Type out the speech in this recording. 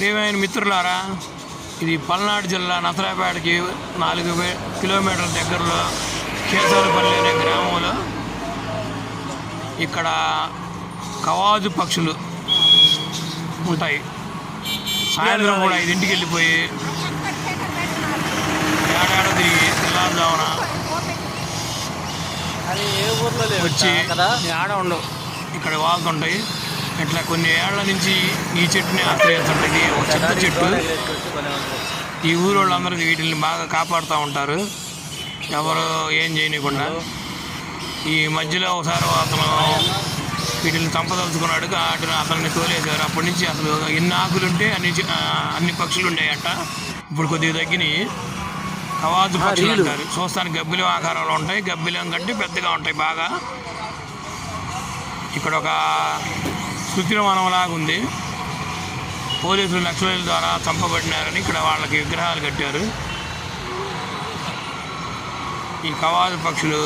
ప్రియమైన మిత్రులారా ఇది పల్నాడు జిల్లా నసరాపేటకి నాలుగు కిలోమీటర్ల దగ్గరలో కేసరపల్లి అనే గ్రామంలో ఇక్కడ కవాజు పక్షులు ఉంటాయి. సాయంత్రం కూడా ఐదింటికి వెళ్ళిపోయి ఏడాడో తిరిగి తెల్లారుజామున వచ్చి కదా ఆడ ఉండవు. ఇక్కడ వాళ్తుంటాయి ఇట్లా కొన్ని ఏళ్ళ నుంచి ఈ చెట్టుని ఇది ఒక చెత్త చెట్టు. ఈ ఊరు వాళ్ళందరూ వీటిని బాగా కాపాడుతూ ఉంటారు. ఎవరు ఏం చేయనీయకుండా. ఈ మధ్యలో ఒకసారి అతను వీటిని చంపదలుచుకున్నాడు వాటిని అతన్ని తోలేశారు. అప్పటి నుంచి అసలు ఎన్ని ఆకులు ఉంటే అన్ని అన్ని పక్షులు ఉండేయట ఇప్పుడు కొద్దిగా తగ్గినాయి. కవాజు పక్షులు అంటారు. చూస్తానికి గబ్బిలం ఆకారంలో ఉంటాయి. గబ్బిలం కంటే పెద్దగా ఉంటాయి బాగా. ఇక్కడ ఒక కృత్రిమవనంలాగా ఉంది పోలీసులు నక్సలైల ద్వారా చంపబడినారని ఇక్కడ వాళ్ళకి విగ్రహాలు కట్టారు. ఈ కవాదు పక్షులు